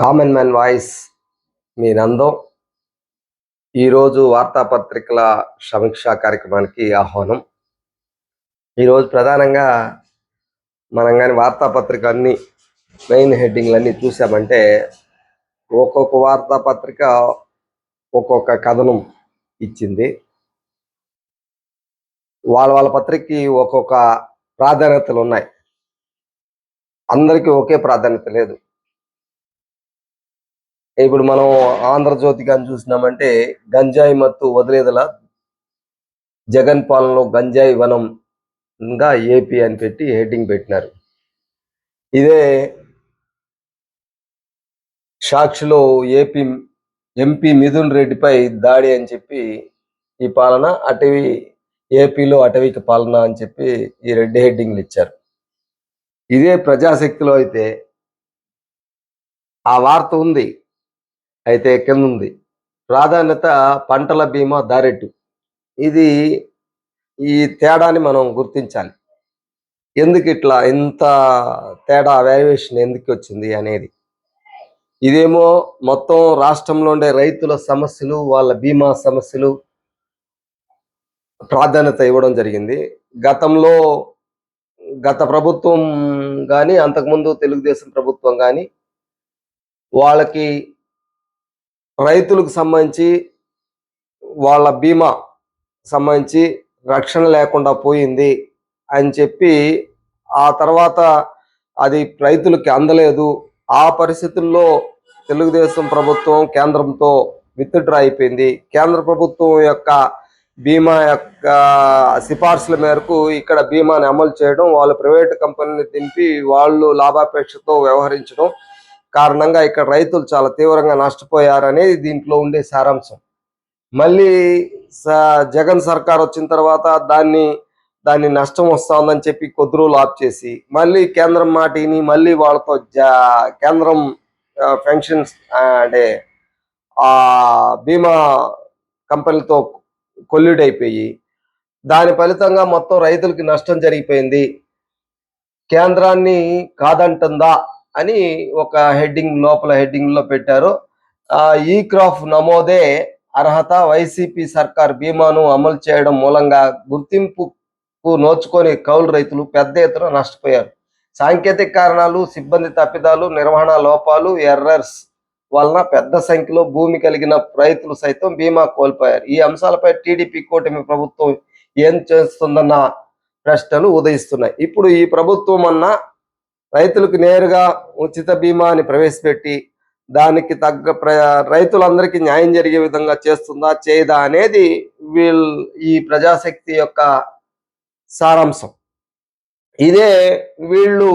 Common man voice మీ నందం. ఈరోజు వార్తాపత్రికల సమీక్షా కార్యక్రమానికి ఆహ్వానం. ఈరోజు ప్రధానంగా మనం కానీ వార్తాపత్రిక అన్ని మెయిన్ హెడ్డింగ్లన్నీ చూసామంటే ఒక్కొక్క వార్తాపత్రిక ఒక్కొక్క కథనం ఇచ్చింది. వాళ్ళ వాళ్ళ పత్రికకి ఒక్కొక్క ప్రాధాన్యతలు ఉన్నాయి. అందరికీ ఒకే ప్రాధాన్యత లేదు. ఇప్పుడు మనం ఆంధ్రజ్యోతి కానీ చూసినామంటే గంజాయి మత్తు వదిలేదల? జగన్ పాలనలో గంజాయి వనం ఇంకా ఏపీ అని పెట్టి హెడ్డింగ్ పెట్టినారు. ఇదే సాక్షిలో ఏపీ ఎంపీ మిథున్ రెడ్డిపై దాడి అని చెప్పి ఈ పాలన అటవీ ఏపీలో అటవీక పాలన అని చెప్పి ఈ రెడ్డి హెడ్డింగ్లు ఇచ్చారు. ఇదే ప్రజాశక్తిలో అయితే ఆ వార్త ఉంది. అయితే కింద ఉంది ప్రాధాన్యత పంటల బీమా దారెట్టు ఇది ఈ తేడాని మనం గుర్తించాలి. ఎందుకు ఇట్లా ఇంత తేడా వాల్యుయేషన్ ఎందుకు వచ్చింది అనేది. ఇదేమో మొత్తం రాష్ట్రంలో ఉండే రైతుల సమస్యలు వాళ్ళ బీమా సమస్యలు ప్రాధాన్యత ఇవ్వడం జరిగింది. గతంలో గత ప్రభుత్వం కానీ అంతకుముందు తెలుగుదేశం ప్రభుత్వం కానీ వాళ్ళకి రైతులకు సంబంధించి వాళ్ళ బీమా సంబంధించి రక్షణ లేకుండా పోయింది అని చెప్పి ఆ తర్వాత అది రైతులకి అందలేదు. ఆ పరిస్థితుల్లో తెలుగుదేశం ప్రభుత్వం కేంద్రంతో విత్డ్రా అయిపోయింది. కేంద్ర ప్రభుత్వం యొక్క బీమా యొక్క సిఫార్సుల మేరకు ఇక్కడ బీమాని అమలు చేయడం వాళ్ళు ప్రైవేట్ కంపెనీని దింపి వాళ్ళు లాభాపేక్షతో వ్యవహరించడం కారణంగా ఇక్కడ రైతులు చాలా తీవ్రంగా నష్టపోయారనేది దీంట్లో ఉండే సారాంశం. మళ్ళీ స- జగన్ సర్కార్ వచ్చిన తర్వాత దాన్ని దాన్ని నష్టం వస్తుందని చెప్పి కొద్ది రోజులు ఆఫ్ చేసి మళ్ళీ కేంద్రం మాటిని మళ్ళీ వాళ్ళతో జా- కేంద్రం పెన్షన్స్ అంటే ఆ బీమా కంపెనీలతో కొల్యూడ్ అయిపోయి దాని ఫలితంగా మొత్తం రైతులకి నష్టం జరిగిపోయింది. కేంద్రాన్ని కాదంటుందా? అని ఒక హెడ్డింగ్ లోపల హెడ్డింగ్లో పెట్టారు. ఆ, ఈ క్రాఫ్ నమోదే అర్హత వైసీపీ సర్కార్ బీమాను అమలు చేయడం మూలంగా గుర్తింపుకు నోచుకొని కౌలు రైతులు పెద్ద ఎత్తున నష్టపోయారు. సాంకేతిక కారణాలు సిబ్బంది తప్పిదాలు నిర్వహణ లోపాలు ఎర్రర్స్ వలన పెద్ద సంఖ్యలో భూమి కలిగిన రైతులు సైతం బీమా కోల్పోయారు. ఈ అంశాలపై టీడీపీ కూటమి ప్రభుత్వం ఏం చేస్తుందన్న ప్రశ్నలు ఉదయిస్తున్నాయి. ఇప్పుడు ఈ ప్రభుత్వం అన్నా రైతులకు నేరుగా ఉచిత బీమాని ప్రవేశపెట్టి దానికి తగ్గ ప్ర రైతులందరికీ న్యాయం జరిగే విధంగా చేస్తుందా చేయదా అనేది వీళ్ళ ఈ ప్రజాశక్తి యొక్క సారాంశం. ఇదే వీళ్ళు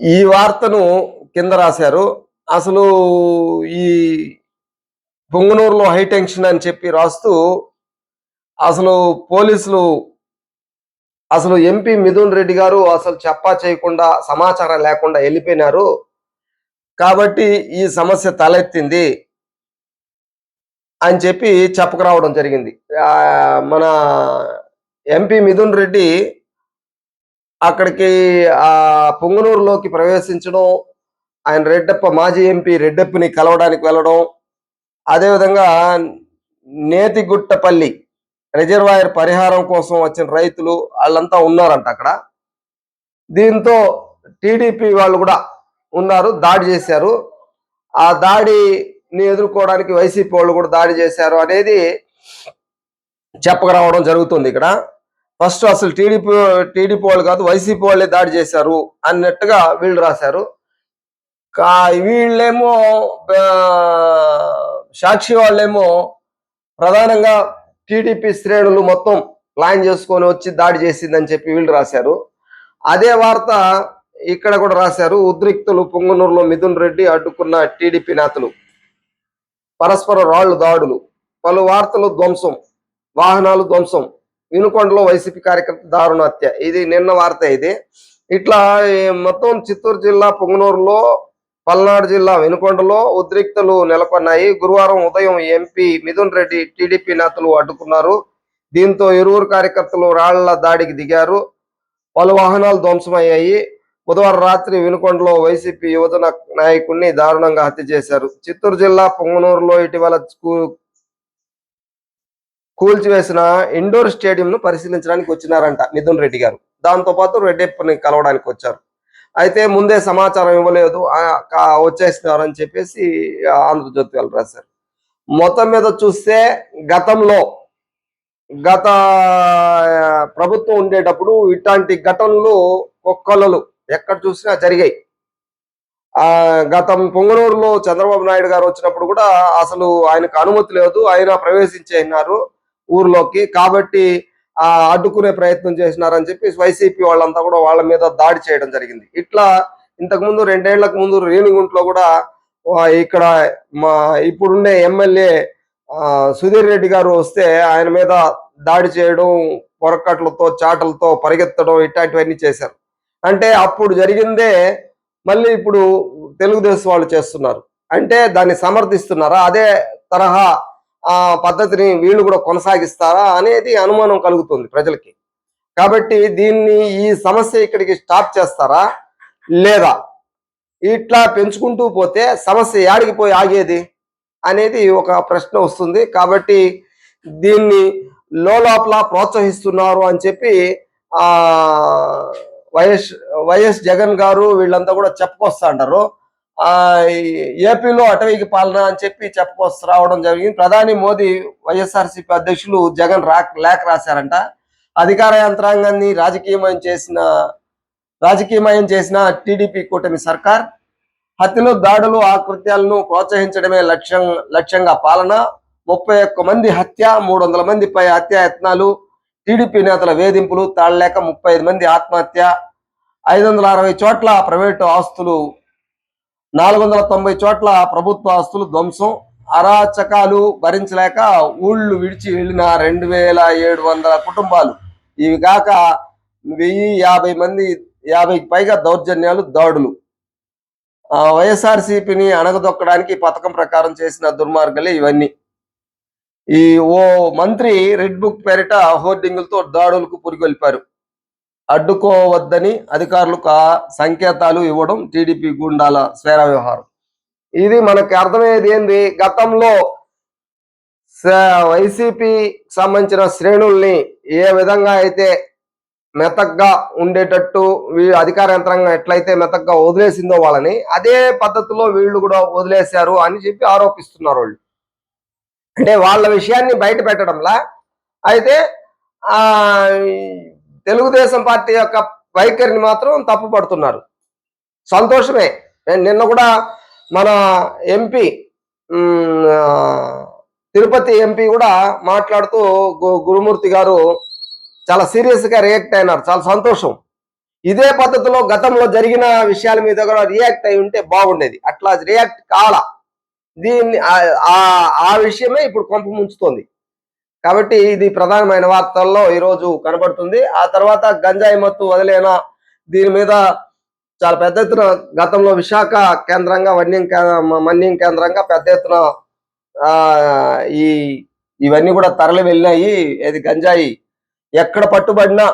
ఈ వార్తను కింద రాశారు. అసలు ఈ పొంగునూరులో హైటెన్షన్ అని చెప్పి రాస్తూ అసలు పోలీసులు అసలు ఎంపీ మిథున్ రెడ్డి గారు అసలు చెప్పా చేయకుండా సమాచారం లేకుండా వెళ్ళిపోయినారు. కాబట్టి ఈ సమస్య తలెత్తింది అని చెప్పి చెప్పకరావడం జరిగింది. మన ఎంపీ మిథున్ రెడ్డి అక్కడికి ఆ పొంగునూరులోకి ప్రవేశించడం ఆయన రెడ్డప్ప మాజీ ఎంపీ రెడ్డప్పని కలవడానికి వెళ్ళడం అదేవిధంగా నేతిగుట్టపల్లి రిజర్వాయర్ పరిహారం కోసం వచ్చిన రైతులు వాళ్ళంతా ఉన్నారంట అక్కడ. దీంతో టీడీపీ వాళ్ళు కూడా ఉన్నారు దాడి చేశారు. ఆ దాడిని ఎదుర్కోవడానికి వైసీపీ వాళ్ళు కూడా దాడి చేశారు అనేది చెప్పకరావడం జరుగుతుంది ఇక్కడ. ఫస్ట్ అసలు టీడీపీ టీడీపీ వాళ్ళు కాదు వైసీపీ వాళ్ళే దాడి చేశారు అన్నట్టుగా వీళ్ళు రాశారు. కా వీళ్ళేమో సాక్షి వాళ్ళేమో ప్రధానంగా టీడీపీ శ్రేణులు మొత్తం ప్లాన్ చేసుకొని వచ్చి దాడి చేసిందని చెప్పి వీళ్ళు రాశారు. అదే వార్త ఇక్కడ కూడా రాశారు. ఉద్రిక్తులు పొంగునూరులో మిథున్ రెడ్డి అడ్డుకున్న టీడీపీ నేతలు పరస్పర రాళ్ళు దాడులు పలు వార్తలు ధ్వంసం వాహనాలు ధ్వంసం వినుకొండలో వైసీపీ కార్యకర్త దారుణ హత్య ఇది నిన్న వార్త ఇది. ఇట్లా మొత్తం చిత్తూరు జిల్లా పొంగునూరులో పల్నాడు జిల్లా వెనుకొండలో ఉద్రిక్తలు నెలకొన్నాయి. గురువారం ఉదయం ఎంపీ మిథున్ రెడ్డి టీడీపీ నేతలు అడ్డుకున్నారు. దీంతో ఇరువురు కార్యకర్తలు రాళ్ళ దాడికి దిగారు. పలు వాహనాలు ధ్వంసమయ్యాయి. బుధవారం రాత్రి వినుకొండలో వైసీపీ యువజన నాయకుడిని దారుణంగా హత్య చేశారు. చిత్తూరు జిల్లా పొంగనూరులో ఇటీవల కూల్చివేసిన ఇండోర్ స్టేడియంను పరిశీలించడానికి వచ్చినారంట మిథున్ రెడ్డి గారు. దాంతో పాటు రెడ్డెప్పని కలవడానికి వచ్చారు. అయితే ముందే సమాచారం ఇవ్వలేదు. ఆ, కా- చెప్పేసి ఆంధ్రజ్యోతి వాళ్ళు రాశారు. మొత్తం మీద చూస్తే గతంలో గత ప్రభుత్వం ఉండేటప్పుడు ఇట్లాంటి ఘటనలు ఒక్కళ్ళు ఎక్కడ చూసినా జరిగాయి. ఆ గతం పొంగనూరులో చంద్రబాబు నాయుడు గారు వచ్చినప్పుడు కూడా అసలు ఆయనకు అనుమతి లేదు. ఆయన ప్రవేశించేసినారు ఊర్లోకి. కాబట్టి అడ్డుకునే ప్రయత్నం చేసినారని చెప్పి వైసీపీ వాళ్ళంతా కూడా వాళ్ళ మీద దాడి చేయడం జరిగింది. ఇట్లా ఇంతకు ముందు రెండేళ్ళకు ముందు రేణిగుంట్లో కూడా ఇక్కడ మా ఇప్పుడుండే ఎమ్మెల్యే సుధీర్ రెడ్డి గారు వస్తే ఆయన మీద దాడి చేయడం పొరకట్లతో చాటలతో పరిగెత్తడం ఇట్లాంటివన్నీ చేశారు. అంటే అప్పుడు జరిగిందే మళ్ళీ ఇప్పుడు తెలుగుదేశం వాళ్ళు చేస్తున్నారు. అంటే దాన్ని సమర్థిస్తున్నారా? అదే తరహా ఆ పద్ధతిని వీళ్ళు కూడా కొనసాగిస్తారా అనేది అనుమానం కలుగుతుంది ప్రజలకి. కాబట్టి దీన్ని ఈ సమస్య ఇక్కడికి స్టాప్ చేస్తారా? లేదా? ఇట్లా పెంచుకుంటూ పోతే సమస్య యాడికి పోయి ఆగేది? అనేది ఒక ప్రశ్న వస్తుంది. కాబట్టి దీన్ని లోపల ప్రోత్సహిస్తున్నారు అని చెప్పి ఆ వైఎస్ వైఎస్ జగన్ గారు వీళ్ళంతా కూడా చెప్పుకొస్తా అంటారు. ఏపీలో అటవీకి పాలన అని చెప్పి చెప్పుకొస్తా రావడం జరిగింది. ప్రధాని మోదీ వైఎస్ఆర్సీపీ అధ్యక్షులు జగన్ రా లేఖ రాశారంట. అధికార యంత్రాంగాన్ని రాజకీయమయం చేసిన రాజకీయమయం చేసిన టీడీపీ కూటమి సర్కార్ హత్యలు దాడులు ఆకృత్యాలను ప్రోత్సహించడమే లక్ష్యం లక్ష్యంగా పాలన. ముప్పై ఒక్క మంది హత్య మూడు వందల మందిపై హత్యాయత్నాలు. టీడీపీ నేతల వేధింపులు తాళలేక ముప్పై ఐదు మంది ఆత్మహత్య. ఐదు వందల అరవై చోట్ల ప్రైవేటు ఆస్తులు నాలుగు వందల తొంభై చోట్ల ప్రభుత్వ ఆస్తులు ధ్వంసం అరాచకాలు భరించలేక ఊళ్ళు విడిచి వెళ్ళిన రెండు వేల ఏడు వందల కుటుంబాలు. ఇవి కాక వెయ్యి యాభై మంది యాభైకి పైగా దౌర్జన్యాలు దాడులు. ఆ, వైఎస్ఆర్సీపీని అణగదొక్కడానికి పథకం ప్రకారం చేసిన దుర్మార్గాలే ఇవన్నీ. ఈ ఓ మంత్రి రెడ్ బుక్ పేరిట హోర్డింగులతో దాడులకు పురిగొల్పారు. అడ్డుకోవద్దని అధికారులకు ఆ సంకేతాలు ఇవ్వడం టీడీపీ గుండాల స్వేర వ్యవహారం. ఇది మనకి అర్థమయ్యేది ఏంది? గతంలో వైసీపీ సంబంధించిన శ్రేణుల్ని ఏ విధంగా అయితే మెతగ్గా ఉండేటట్టు వీళ్ళు అధికార యంత్రాంగం ఎట్లయితే మెతగ్గా వదిలేసిందో వాళ్ళని అదే పద్ధతిలో వీళ్ళు కూడా వదిలేశారు అని చెప్పి ఆరోపిస్తున్నారు వాళ్ళు. అంటే వాళ్ళ విషయాన్ని బయట పెట్టడంలా. అయితే తెలుగుదేశం పార్టీ యొక్క వైఖరిని మాత్రం తప్పు పడుతున్నారు సంతోషమే. నేను నిన్న కూడా మన ఎంపీ తిరుపతి ఎంపీ కూడా మాట్లాడుతూ గురుమూర్తి గారు చాలా సీరియస్గా రియాక్ట్ అయినారు. చాలా సంతోషం. ఇదే పద్ధతిలో గతంలో జరిగిన విషయాల మీద కూడా రియాక్ట్ అయి ఉంటే బాగుండేది. అట్లా రియాక్ట్ కాల. దీన్ని ఆ విషయమే ఇప్పుడు కొంప ముంచుతోంది. కాబట్టి ఇది ప్రధానమైన వార్తల్లో ఈరోజు కనబడుతుంది. ఆ తర్వాత గంజాయి మత్తు వదిలేనా దీని మీద చాలా పెద్ద ఎత్తున గతంలో విశాఖ కేంద్రంగా వన్యం మన్యం కేంద్రంగా పెద్ద ఎత్తున ఆ ఈ ఇవన్నీ కూడా తరలి వెళ్ళినాయి. ఇది గంజాయి ఎక్కడ పట్టుబడినా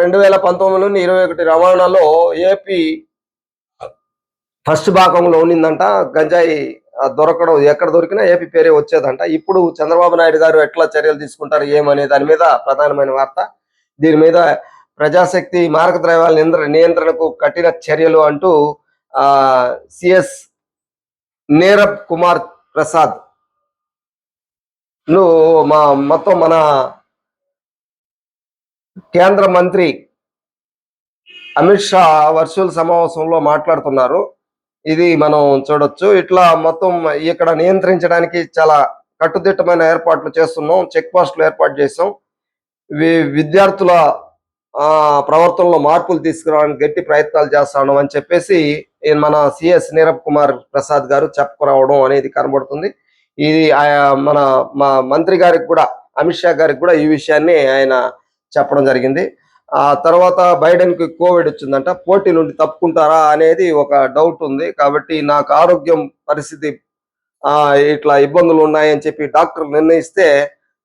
రెండు వేల పంతొమ్మిది నుండి ఇరవై ఒకటి రవాణాలో ఏపీ ఫస్ట్ భాగంలో ఉన్నిందంట గంజాయి దొరకడం ఎక్కడ దొరికినా ఏపీ పేరే వచ్చేదంట. ఇప్పుడు చంద్రబాబు నాయుడు గారు ఎట్లా చర్యలు తీసుకుంటారు ఏమనే దాని మీద ప్రధానమైన వార్త. దీని మీద ప్రజాశక్తి మారక ద్రవ్యాల నియంత్ర- నియంత్రణకు కఠిన చర్యలు అంటూ ఆ సిఎస్ నీరబ్ కుమార్ ప్రసాద్ను మా మొత్తం మన కేంద్ర మంత్రి అమిత్ షా వర్చువల్ సమావేశంలో మాట్లాడుతున్నారు. ఇది మనం చూడొచ్చు. ఇట్లా మొత్తం ఇక్కడ నియంత్రించడానికి చాలా కట్టుదిట్టమైన ఏర్పాట్లు చేస్తున్నాం. చెక్ పోస్టులు ఏర్పాటు చేసాం వి- విద్యార్థుల ఆ ప్రవర్తనలో మార్పులు తీసుకురావడానికి గట్టి ప్రయత్నాలు చేస్తాను అని చెప్పేసి మన సిఎస్ నీరబ్ కుమార్ ప్రసాద్ గారు చెప్పుకురావడం అనేది కనబడుతుంది. ఇది ఆయా మన మా మంత్రి గారికి కూడా అమిత్ షా గారికి కూడా ఈ విషయాన్ని ఆయన చెప్పడం జరిగింది. ఆ తర్వాత బైడెన్కి కోవిడ్ వచ్చిందంట పోటీ నుండి తప్పుకుంటారా అనేది ఒక డౌట్ ఉంది. కాబట్టి నాకు ఆరోగ్యం పరిస్థితి ఆ ఇట్లా ఇబ్బందులు ఉన్నాయని చెప్పి డాక్టర్ నిర్ణయిస్తే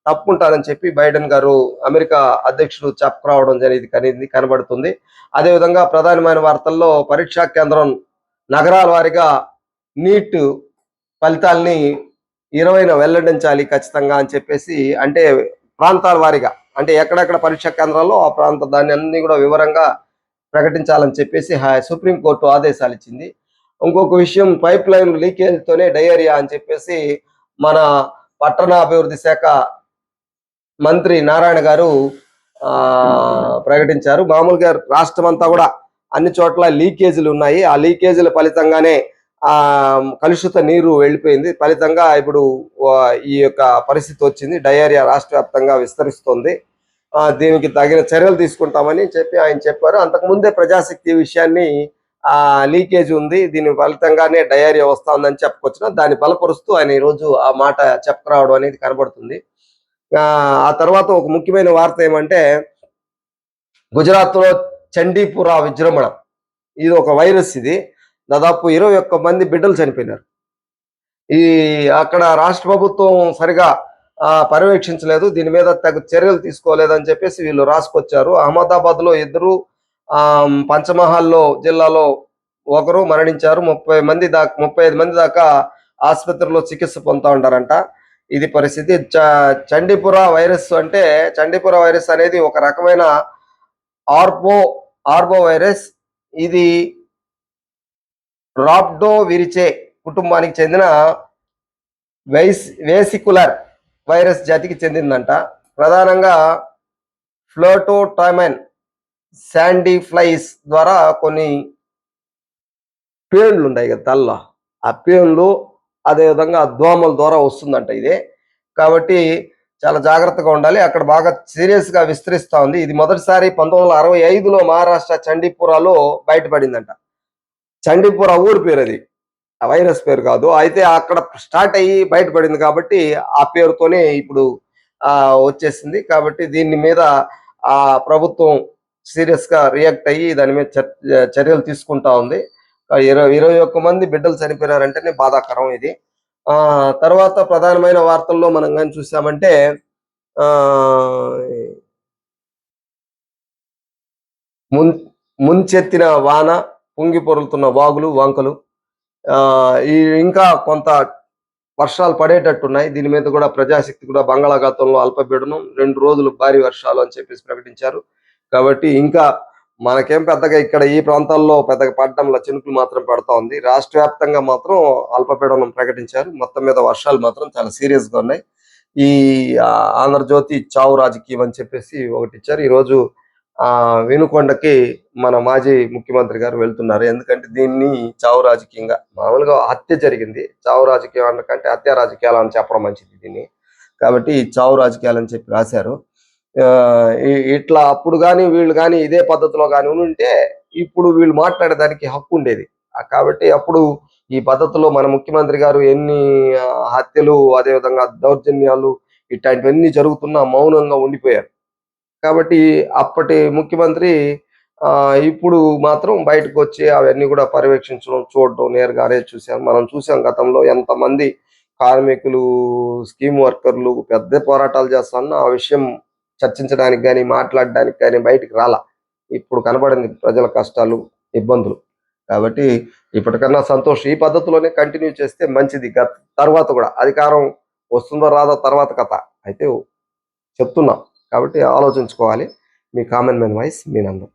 తప్పుకుంటారని చెప్పి బైడెన్ గారు అమెరికా అధ్యక్షుడు చెప్పుకురావడం జరిగింది కనిది కనబడుతుంది. అదేవిధంగా ప్రధానమైన వార్తల్లో పరీక్షా కేంద్రం నగరాల వారిగా నీట్ ఫలితాల్ని ఇరవైన వెల్లడించాలి ఖచ్చితంగా అని చెప్పేసి అంటే ప్రాంతాల వారిగా అంటే ఎక్కడెక్కడ పరీక్షా కేంద్రాల్లో ఆ ప్రాంత దాన్ని అన్ని కూడా వివరంగా ప్రకటించాలని చెప్పేసి సుప్రీంకోర్టు ఆదేశాలు ఇచ్చింది. ఇంకొక విషయం పైప్ లైన్ లీకేజ్తోనే డయేరియా అని చెప్పేసి మన పట్టణాభివృద్ధి శాఖ మంత్రి నారాయణ గారు ఆ ప్రకటించారు. మామూలుగా రాష్ట్రం అంతా కూడా అన్ని చోట్ల లీకేజీలు ఉన్నాయి. ఆ లీకేజీల ఫలితంగానే కలుషిత నీరు వెళ్ళిపోయింది. ఫలితంగా ఇప్పుడు ఈ యొక్క పరిస్థితి వచ్చింది. డయేరియా రాష్ట్ర వ్యాప్తంగా విస్తరిస్తుంది దీనికి తగిన చర్యలు తీసుకుంటామని చెప్పి ఆయన చెప్పారు. అంతకు ముందే ప్రజాశక్తి విషయాన్ని ఆ లీకేజ్ ఉంది. దీని ఫలితంగానే డయేరియా వస్తుందని చెప్పుకొచ్చిన దాన్ని బలపరుస్తూ ఆయన ఈరోజు ఆ మాట చెప్పుకురావడం అనేది కనబడుతుంది. ఆ తర్వాత ఒక ముఖ్యమైన వార్త ఏమంటే గుజరాత్లో చండీపుర విజృంభణ. ఇది ఒక వైరస్ ఇది. దాదాపు ఇరవై ఒక్క మంది బిడ్డలు చనిపోయినారు. ఈ అక్కడ రాష్ట్ర ప్రభుత్వం సరిగా పర్యవేక్షించలేదు. దీని మీద తగు చర్యలు తీసుకోలేదని చెప్పేసి వీళ్ళు రాసుకొచ్చారు. అహ్మదాబాద్లో ఇద్దరు పంచమహల్లో పంచమహాల్లో జిల్లాలో ఒకరు మరణించారు. ముప్పై మంది దాకా ముప్పై ఐదు మంది దాకా ఆసుపత్రిలో చికిత్స పొందుతూ ఉంటారంట ఇది పరిస్థితి. చ- చండీపుర వైరస్ అంటే చండీపుర వైరస్ అనేది ఒక రకమైన ఆర్బో ఆర్బో వైరస్. ఇది రాప్డో విరిచే కుటుంబానికి చెందిన వైస్ వేసికులర్ వైరస్ జాతికి చెందిందంట. ప్రధానంగా ఫ్లోటోటామైన్ శాండీ ఫ్లైస్ ద్వారా కొన్ని పేన్లు ఉన్నాయి కదా తల్ల. ఆ పేన్లు అదేవిధంగా దోమల ద్వారా వస్తుందంట ఇది. కాబట్టి చాలా జాగ్రత్తగా ఉండాలి. అక్కడ బాగా సీరియస్గా విస్తరిస్తూ ఉంది. ఇది మొదటిసారి పంతొమ్మిది వందల అరవై ఐదులో మహారాష్ట్ర చండీపురాలో బయటపడిందంట. చండీపుర ఊరి పేరు అది. ఆ వైరస్ పేరు కాదు. అయితే అక్కడ స్టార్ట్ అయ్యి బయటపడింది కాబట్టి ఆ పేరుతోనే ఇప్పుడు వచ్చేసింది. కాబట్టి దీని మీద ఆ ప్రభుత్వం సీరియస్గా రియాక్ట్ అయ్యి దాని మీద చర్- చర్యలు తీసుకుంటా ఉంది. ఇరవై ఇరవై ఒక్క మంది బిడ్డలు చనిపోయారంటేనే బాధాకరం ఇది. ఆ తర్వాత ప్రధానమైన వార్తల్లో మనం కానీ చూసామంటే మున్ ముంచెత్తిన వాన పొంగి పొరులుతున్న వాగులు వంకలు ఆ ఈ ఇంకా కొంత వర్షాలు పడేటట్టున్నాయి. దీని మీద కూడా ప్రజాశక్తి కూడా బంగాళాఖాతంలో అల్పపీడనం రెండు రోజులు భారీ వర్షాలు అని చెప్పేసి ప్రకటించారు. కాబట్టి ఇంకా మనకేం పెద్దగా ఇక్కడ ఈ ప్రాంతాల్లో పెద్దగా పడడంలో చినుకులు మాత్రం పడతా ఉంది. రాష్ట్ర వ్యాప్తంగా మాత్రం అల్పపీడనం ప్రకటించారు. మొత్తం మీద వర్షాలు మాత్రం చాలా సీరియస్గా ఉన్నాయి. ఈ ఆంధ్రజ్యోతి చావు రాజకీయం అని చెప్పేసి ఒకటి ఇచ్చారు. ఈ రోజు వినుకొండకి మన మాజీ ముఖ్యమంత్రి గారు వెళ్తున్నారు. ఎందుకంటే దీన్ని చావు రాజకీయంగా మామూలుగా హత్య జరిగింది. చావు రాజకీయం అనకంటే హత్య రాజకీయాలు అని చెప్పడం మంచిది దీన్ని. కాబట్టి ఈ చావు రాజకీయాలు అని చెప్పి రాశారు. ఆ, ఇట్లా అప్పుడు కానీ వీళ్ళు కానీ ఇదే పద్ధతిలో కానీ ఉంటే ఇప్పుడు వీళ్ళు మాట్లాడేదానికి హక్కు ఉండేది. కాబట్టి అప్పుడు ఈ పద్ధతిలో మన ముఖ్యమంత్రి గారు ఎన్ని హత్యలు అదేవిధంగా దౌర్జన్యాలు ఇట్లాంటివన్నీ జరుగుతున్నా మౌనంగా ఉండిపోయారు. కాబట్టి అప్పటి ముఖ్యమంత్రి ఆ ఇప్పుడు మాత్రం బయటకు వచ్చి అవన్నీ కూడా పర్యవేక్షించడం చూడడం నేరుగానే చూసాం మనం చూసాం గతంలో ఎంతమంది కార్మికులు స్కీమ్ వర్కర్లు పెద్ద పోరాటాలు చేస్తున్నా ఆ విషయం చర్చించడానికి కానీ మాట్లాడడానికి కానీ బయటికి రాలా. ఇప్పుడు కనబడింది ప్రజల కష్టాలు ఇబ్బందులు. కాబట్టి ఇప్పటికన్నా సంతోష్. ఈ పద్ధతిలోనే కంటిన్యూ చేస్తే మంచిది. తర్వాత కూడా అధికారం వస్తుందో రాదో తర్వాత కథ. అయితే చెప్తున్నాం. కాబట్టి ఆలోచించుకోవాలి. మీ కామన్ మ్యాన్ వాయిస్ మీ నందం.